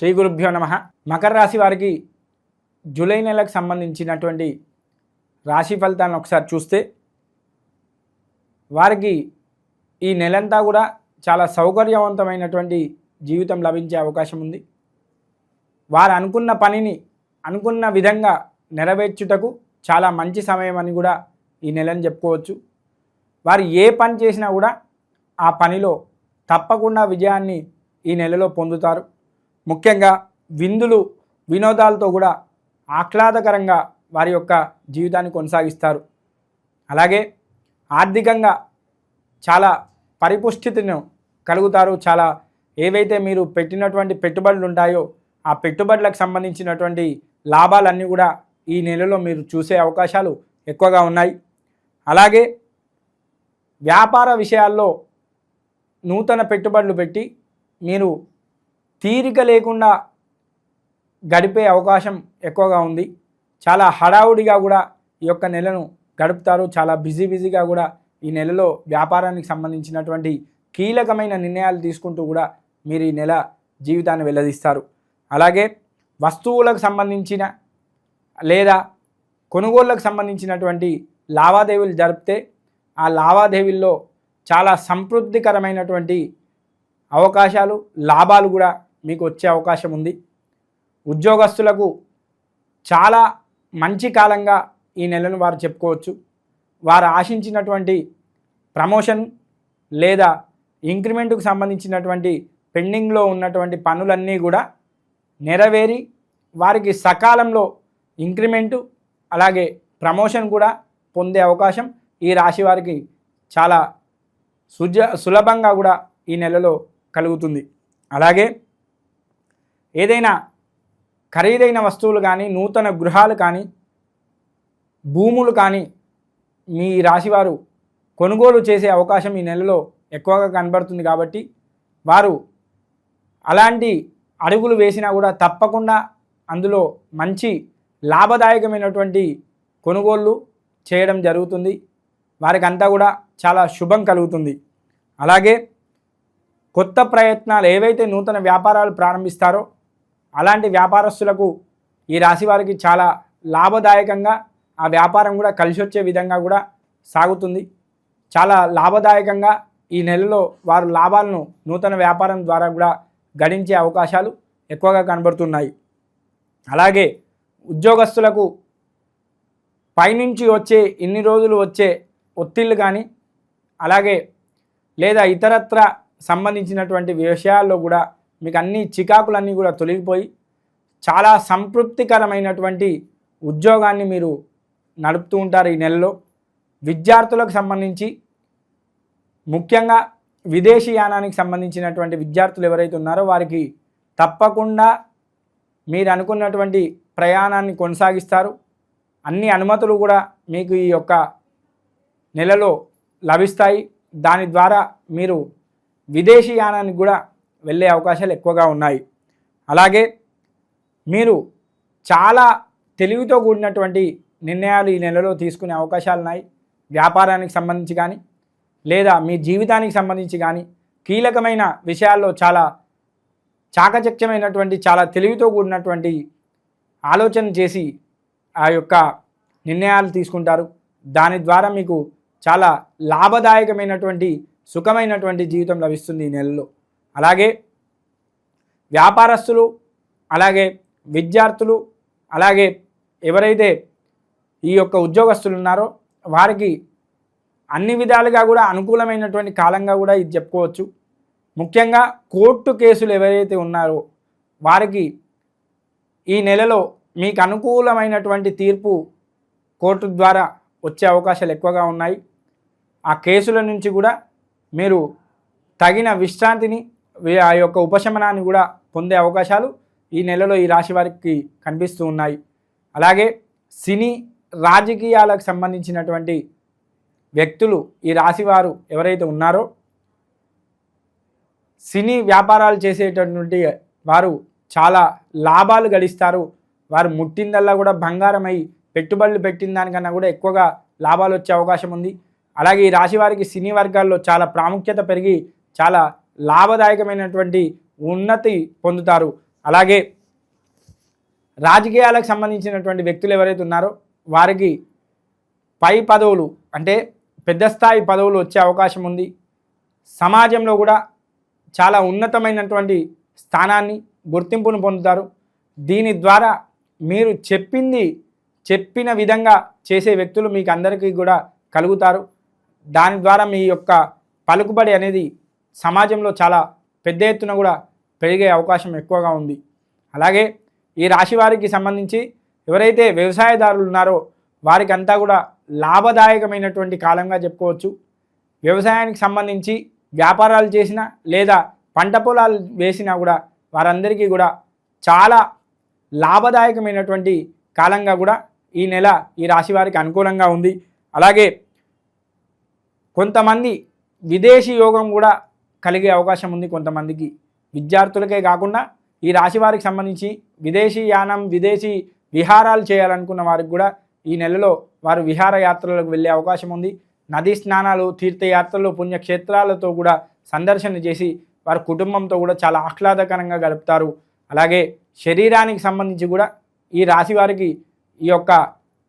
శ్రీ గురుభ్యో నమ. మకర రాశి వారికి జూలై నెలకు సంబంధించినటువంటి రాశి ఫలితాలను ఒకసారి చూస్తే వారికి ఈ నెలంతా కూడా చాలా సౌకర్యవంతమైనటువంటి జీవితం లభించే అవకాశం ఉంది. వారు అనుకున్న పనిని అనుకున్న విధంగా నెరవేర్చుటకు చాలా మంచి సమయం అని కూడా ఈ నెలని చెప్పుకోవచ్చు. వారు ఏ పని చేసినా కూడా ఆ పనిలో తప్పకుండా విజయాన్ని ఈ నెలలో పొందుతారు. ముఖ్యంగా విందులు వినోదాలతో కూడా ఆహ్లాదకరంగా వారి యొక్క జీవితాన్ని కొనసాగిస్తారు. అలాగే ఆర్థికంగా చాలా పరిపుష్టిని కలుగుతారు. చాలా ఏవైతే మీరు పెట్టినటువంటి పెట్టుబడులు ఉంటాయో ఆ పెట్టుబడులకు సంబంధించినటువంటి లాభాలన్నీ కూడా ఈ నెలలో మీరు చూసే అవకాశాలు ఎక్కువగా ఉన్నాయి. అలాగే వ్యాపార విషయాల్లో నూతన పెట్టుబడులు పెట్టి మీరు తీరిక లేకుండా గడిపే అవకాశం ఎక్కువగా ఉంది. చాలా హడావుడిగా కూడా ఈ యొక్క నెలను గడుపుతారు. చాలా బిజీ బిజీగా కూడా ఈ నెలలో వ్యాపారానికి సంబంధించినటువంటి కీలకమైన నిర్ణయాలు తీసుకుంటూ కూడా మీరు ఈ నెల జీవితాన్ని వెల్లదీస్తారు. అలాగే వస్తువులకు సంబంధించిన లేదా కొనుగోళ్ళకు సంబంధించినటువంటి లావాదేవీలు జరిపితే ఆ లావాదేవీల్లో చాలా సంతృప్తికరమైనటువంటి అవకాశాలు లాభాలు కూడా మీకు వచ్చే అవకాశం ఉంది ఉద్యోగస్తులకు చాలా మంచి కాలంగా ఈ నెలను వారు చెప్పుకోవచ్చు. వారు ఆశించినటువంటి ప్రమోషన్ లేదా ఇంక్రిమెంట్కు సంబంధించినటువంటి పెండింగ్లో ఉన్నటువంటి పనులన్నీ కూడా నెరవేరి వారికి సకాలంలో ఇంక్రిమెంటు అలాగే ప్రమోషన్ కూడా పొందే అవకాశం ఈ రాశి వారికి చాలా సుజ సులభంగా కూడా ఈ నెలలో కలుగుతుంది. అలాగే ఏదైనా ఖరీదైన వస్తువులు కానీ నూతన గృహాలు కానీ భూములు కానీ మీ రాశివారు కొనుగోలు చేసే అవకాశం ఈ నెలలో ఎక్కువగా కనబడుతుంది కాబట్టి వారు అలాంటి అడుగులు వేసినా కూడా తప్పకుండా అందులో మంచి లాభదాయకమైనటువంటి కొనుగోళ్ళు చేయడం జరుగుతుంది. వారికంతా కూడా చాలా శుభం కలుగుతుంది. అలాగే కొత్త ప్రయత్నాలు ఏవైతే నూతన వ్యాపారాలు ప్రారంభిస్తారో అలాంటి వ్యాపారస్తులకు ఈ రాశి వారికి చాలా లాభదాయకంగా ఆ వ్యాపారం కూడా కలిసి వచ్చే విధంగా కూడా సాగుతుంది. చాలా లాభదాయకంగా ఈ నెలలో వారు లాభాలను నూతన వ్యాపారం ద్వారా కూడా గడించే అవకాశాలు ఎక్కువగా కనబడుతున్నాయి. అలాగే ఉద్యోగస్తులకు పైనుంచి వచ్చే ఇన్ని రోజులు వచ్చే ఒత్తిళ్ళు కానీ అలాగే లేదా ఇతరత్ర సంబంధించినటువంటి విషయాల్లో కూడా మీకు అన్ని చికాకులన్నీ కూడా తొలగిపోయి చాలా సంతృప్తికరమైనటువంటి ఉద్యోగాన్ని మీరు నడుపుతూ ఉంటారు ఈ నెలలో. విద్యార్థులకు సంబంధించి ముఖ్యంగా విదేశీయానానికి సంబంధించినటువంటి విద్యార్థులు ఎవరైతే ఉన్నారో వారికి తప్పకుండా మీరు అనుకున్నటువంటి ప్రయాణాన్ని కొనసాగిస్తారు. అన్ని అనుమతులు కూడా మీకు ఈ యొక్క నెలలో లభిస్తాయి. దాని ద్వారా మీరు విదేశీయానానికి కూడా వెళ్ళే అవకాశాలు ఎక్కువగా ఉన్నాయి. అలాగే మీరు చాలా తెలివితో కూడినటువంటి నిర్ణయాలు ఈ నెలలో తీసుకునే అవకాశాలు ఉన్నాయి. వ్యాపారానికి సంబంధించి కానీ లేదా మీ జీవితానికి సంబంధించి కానీ కీలకమైన విషయాల్లో చాలా చాకచక్యమైనటువంటి చాలా తెలివితో కూడినటువంటి ఆలోచన చేసి ఆ యొక్క నిర్ణయాలు తీసుకుంటారు. దాని ద్వారా మీకు చాలా లాభదాయకమైనటువంటి సుఖమైనటువంటి జీవితం లభిస్తుంది ఈ నెలలో. అలాగే వ్యాపారస్తులు అలాగే విద్యార్థులు అలాగే ఎవరైతే ఈ యొక్క ఉద్యోగస్తులు ఉన్నారో వారికి అన్ని విధాలుగా కూడా అనుకూలమైనటువంటి కాలంగా కూడా ఇది చెప్పుకోవచ్చు. ముఖ్యంగా కోర్టు కేసులు ఎవరైతే ఉన్నారో వారికి ఈ నెలలో మీకు అనుకూలమైనటువంటి తీర్పు కోర్టు ద్వారా వచ్చే అవకాశాలు ఎక్కువగా ఉన్నాయి. ఆ కేసుల నుంచి కూడా మీరు తగిన విశ్రాంతిని ఆ యొక్క ఉపశమనాన్ని కూడా పొందే అవకాశాలు ఈ నెలలో ఈ రాశి వారికి కనిపిస్తూ ఉన్నాయి. అలాగే సినీ రాజకీయాలకు సంబంధించినటువంటి వ్యక్తులు ఈ రాశివారు ఎవరైతే ఉన్నారో సినీ వ్యాపారాలు చేసేటటువంటి వారు చాలా లాభాలు గడిస్తారు. వారు ముట్టిందల్లా కూడా బంగారమై పెట్టుబడులు పెట్టిన దానికన్నా కూడా ఎక్కువగా లాభాలు వచ్చే అవకాశం ఉంది. అలాగే ఈ రాశి వారికి సినీ వర్గాల్లో చాలా ప్రాముఖ్యత పెరిగి చాలా లాభదాయకమైనటువంటి ఉన్నతి పొందుతారు. అలాగే రాజకీయాలకు సంబంధించినటువంటి వ్యక్తులు ఎవరైతే ఉన్నారో వారికి పై పదవులు అంటే పెద్ద స్థాయి పదవులు వచ్చే అవకాశం ఉంది. సమాజంలో కూడా చాలా ఉన్నతమైనటువంటి స్థానాన్ని గుర్తింపును పొందుతారు. దీని ద్వారా మీరు చెప్పింది చెప్పిన విధంగా చేసే వ్యక్తులు మీకు అందరికీ కూడా కలుగుతారు. దాని ద్వారా మీ యొక్క పలుకుబడి అనేది సమాజంలో చాలా పెద్ద ఎత్తున కూడా పెరిగే అవకాశం ఎక్కువగా ఉంది. అలాగే ఈ రాశి వారికి సంబంధించి ఎవరైతే వ్యవసాయదారులు ఉన్నారో వారికి అంతా కూడా లాభదాయకమైనటువంటి కాలంగా చెప్పుకోవచ్చు. వ్యవసాయానికి సంబంధించి వ్యాపారాలు చేసినా లేదా పంట పొలాలు వేసినా కూడా వారందరికీ కూడా చాలా లాభదాయకమైనటువంటి కాలంగా కూడా ఈ నెల ఈ రాశి వారికి అనుకూలంగా ఉంది. అలాగే కొంతమంది విదేశీ యోగం కూడా కలిగే అవకాశం ఉంది కొంతమందికి. విద్యార్థులకే కాకుండా ఈ రాశి వారికి సంబంధించి విదేశీ యానం విదేశీ విహారాలు చేయాలనుకున్న వారికి కూడా ఈ నెలలో వారు విహారయాత్రలకు వెళ్ళే అవకాశం ఉంది. నదీ స్నానాలు తీర్థయాత్రలు పుణ్యక్షేత్రాలతో కూడా సందర్శన చేసి వారి కుటుంబంతో కూడా చాలా ఆహ్లాదకరంగా గడుపుతారు. అలాగే శరీరానికి సంబంధించి కూడా ఈ రాశి వారికి ఈ యొక్క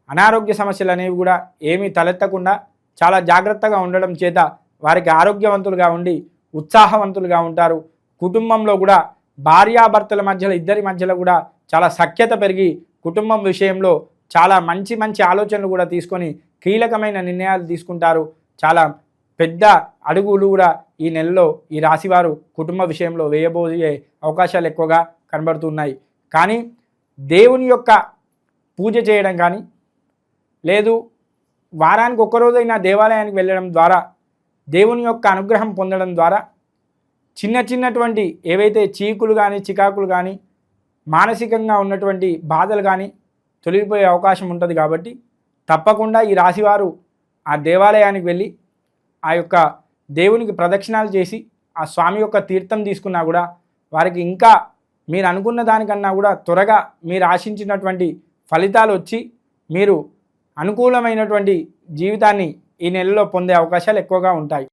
అనారోగ్య సమస్యలు అనేవి కూడా ఏమీ తలెత్తకుండా చాలా జాగ్రత్తగా ఉండడం చేత వారికి ఆరోగ్యవంతులుగా ఉండి ఉత్సాహవంతులుగా ఉంటారు. కుటుంబంలో కూడా భార్యాభర్తల మధ్యలో ఇద్దరి మధ్యలో కూడా చాలా సఖ్యత పెరిగి కుటుంబం విషయంలో చాలా మంచి మంచి ఆలోచనలు కూడా తీసుకొని కీలకమైన నిర్ణయాలు తీసుకుంటారు. చాలా పెద్ద అడుగులు కూడా ఈ నెలలో ఈ రాశివారు కుటుంబ విషయంలో వేయబోయే అవకాశాలు ఎక్కువగా కనబడుతున్నాయి. కానీ దేవుని యొక్క పూజ చేయడం కానీ లేదు వారానికి ఒక్కరోజైనా దేవాలయానికి వెళ్ళడం ద్వారా దేవుని యొక్క అనుగ్రహం పొందడం ద్వారా చిన్న చిన్నటువంటి ఏవైతే చీకులు కానీ చికాకులు కానీ మానసికంగా ఉన్నటువంటి బాధలు కానీ తొలగిపోయే అవకాశం ఉంటుంది కాబట్టి తప్పకుండా ఈ రాశివారు ఆ దేవాలయానికి వెళ్ళి ఆ యొక్క దేవునికి ప్రదక్షిణాలు చేసి ఆ స్వామి యొక్క తీర్థం తీసుకున్నా కూడా వారికి ఇంకా మీరు అనుకున్న దానికన్నా కూడా త్వరగా మీరు ఆశించినటువంటి ఫలితాలు వచ్చి మీరు అనుకూలమైనటువంటి జీవితాన్ని ఈ నెలలో పొందే అవకాశాలు ఎక్కువగా ఉంటాయి.